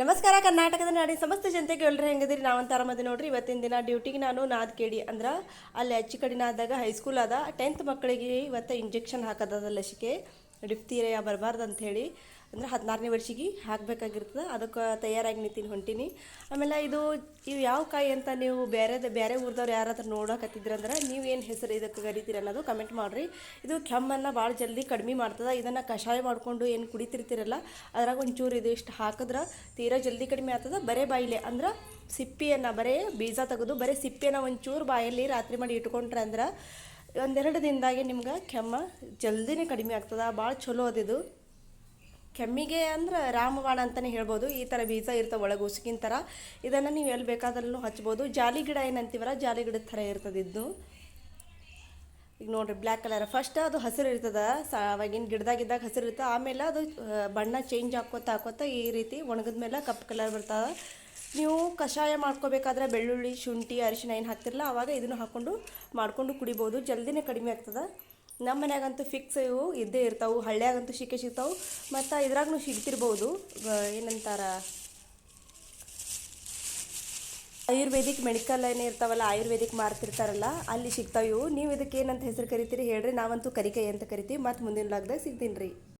ನಮಸ್ಕಾರ, ಕರ್ನಾಟಕದ ನಾಡಿ ಸಮಸ್ತ ಜನತೆಗೆ ಎಲ್ಲರೂ ಹೆಂಗದಿರಿ ನಾವಂತ ಆರಾಮದಿ ನೋಡ್ರಿ. ಇವತ್ತಿನ ದಿನ ಡ್ಯೂಟಿಗೆ ನಾನು ನಾದ್ ಕೇಳಿ ಅಂದ್ರೆ ಅಲ್ಲಿ ಹೆಚ್ಚು ಕಡಿನ ಆದಾಗ ಹೈಸ್ಕೂಲ್ ಅದ ಟೆಂತ್ ಮಕ್ಕಳಿಗೆ ಇವತ್ತು ಇಂಜೆಕ್ಷನ್ ಹಾಕೋದದ ಲಸಿಕೆ. ಡಿಫ್ತೀರಿಯ ಬರಬಾರ್ದು ಅಂಥೇಳಿ ಅಂದ್ರೆ ಹದಿನಾರನೇ ವರ್ಷಿಗೆ ಹಾಕಬೇಕಾಗಿರ್ತದೆ. ಅದಕ್ಕೆ ತಯಾರಾಗಿ ನಿಂತೀನಿ ಹೊಂಟೀನಿ. ಆಮೇಲೆ ಇದು, ಇವು ಯಾವ ಕಾಯಿ ಅಂತ ನೀವು ಬೇರೆ ಬೇರೆ ಊರ್ದವ್ರು ಯಾರಾದ್ರೂ ನೋಡಕತ್ತಿದ್ರಂದ್ರೆ ನೀವು ಏನು ಹೆಸರು ಇದಕ್ಕೆ ಕರಿತೀರಿ ಅನ್ನೋದು ಕಮೆಂಟ್ ಮಾಡಿರಿ. ಇದು ಕೆಮ್ಮನ್ನು ಭಾಳ ಜಲ್ದಿ ಕಡಿಮೆ ಮಾಡ್ತದೆ. ಇದನ್ನು ಕಷಾಯ ಮಾಡಿಕೊಂಡು ಏನು ಕುಡಿತಿರ್ತೀರಲ್ಲ, ಅದ್ರಾಗ ಒಂಚೂರು ಇದು ಇಷ್ಟು ಹಾಕಿದ್ರೆ ತೀರಾ ಜಲ್ದಿ ಕಡಿಮೆ ಆಗ್ತದೆ. ಬರೇ ಬಾಯಿಲೆ ಅಂದ್ರೆ ಸಿಪ್ಪಿಯನ್ನು, ಬರೇ ಬೀಜ ತೆಗೆದು ಬರೀ ಸಿಪ್ಪಿಯನ್ನು ಒಂಚೂರು ಬಾಯಲ್ಲಿ ರಾತ್ರಿ ಮಾಡಿ ಇಟ್ಕೊಂಡ್ರೆ ಅಂದ್ರೆ ಒಂದೆರಡು ದಿನದಾಗೆ ನಿಮ್ಗೆ ಕೆಮ್ಮ ಜಲ್ದಿನೇ ಕಡಿಮೆ ಆಗ್ತದೆ, ಭಾಳ ಚಲೋ ಅದಿದು ಕೆಮ್ಮಿಗೆ ಅಂದ್ರೆ ರಾಮವಾಣ ಅಂತಲೇ ಹೇಳ್ಬೋದು, ಈ ಥರ ಬೀಜ ಇರ್ತವೆ ಒಳಗೆ ಉಸುಕಿನ ಥರ ಇದನ್ನು ನೀವು ಎಲ್ಲಿ ಬೇಕಾದ್ರೂ ಹಚ್ಬೋದು. ಜಾಲಿ ಗಿಡ ಏನಂತೀವಲ್ಲ, ಜಾಲಿ ಗಿಡದ ಥರ ಇರ್ತದೆ ಇದು ಈಗ ನೋಡ್ರಿ ಬ್ಲ್ಯಾಕ್ ಕಲರ್ ಫಸ್ಟ್ ಅದು ಹಸಿರು ಇರ್ತದೆ ಅವಾಗಿನ ಗಿಡದಾಗಿದ್ದಾಗ ಹಸಿರು ಇರ್ತದೆ ಆಮೇಲೆ ಅದು ಬಣ್ಣ ಚೇಂಜ್ ಹಾಕೋತಾ ಹಾಕೋತಾ ಈ ರೀತಿ ಒಣಗಿದ ಮೇಲೆ ಕಪ್ಪು ಕಲರ್ ಬರ್ತದೆ ನೀವು ಕಷಾಯ ಮಾಡ್ಕೋಬೇಕಾದ್ರೆ ಬೆಳ್ಳುಳ್ಳಿ, ಶುಂಠಿ, ಅರಿಶಿನ ಏನು ಹಾಕ್ತಿರಲ್ಲ ಆವಾಗ ಇದನ್ನು ಹಾಕ್ಕೊಂಡು ಮಾಡ್ಕೊಂಡು ಕುಡಿಬೋದು. ಜಲ್ದಿನೇ ಕಡಿಮೆ ಆಗ್ತದೆ. ನಮ್ಮ ಮನ್ಯಾಗಂತೂ ಫಿಕ್ಸ್ ಇವು ಇದ್ದೇ ಇರ್ತಾವೆ, ಹಳ್ಳ್ಯಾಗಂತೂ ಸಿಕ್ಕೇ ಸಿಗ್ತಾವೆ ಮತ್ತು ಇದ್ರಾಗೂ ಸಿಗ್ತಿರ್ಬೋದು ಏನಂತಾರ? ಆಯುರ್ವೇದಿಕ್ ಮೆಡಿಕಲ್ ಏನು ಇರ್ತಾವಲ್ಲ, ಆಯುರ್ವೇದಿಕ್ ಮಾರ್ತಿರ್ತಾರಲ್ಲ ಅಲ್ಲಿ ಸಿಗ್ತಾವೆ ಇವು. ನೀವು ಇದಕ್ಕೆ ಏನಂತ ಹೆಸರು ಕರಿತೀರಿ ಹೇಳ್ರಿ. ನಾವಂತೂ ಕರಿಕೈ ಅಂತ ಕರಿತೀವಿ. ಮತ್ತೆ ಮುಂದಿನ ಲಾಗ್ದಾಗ ಸಿಗ್ತೀನಿ ರೀ.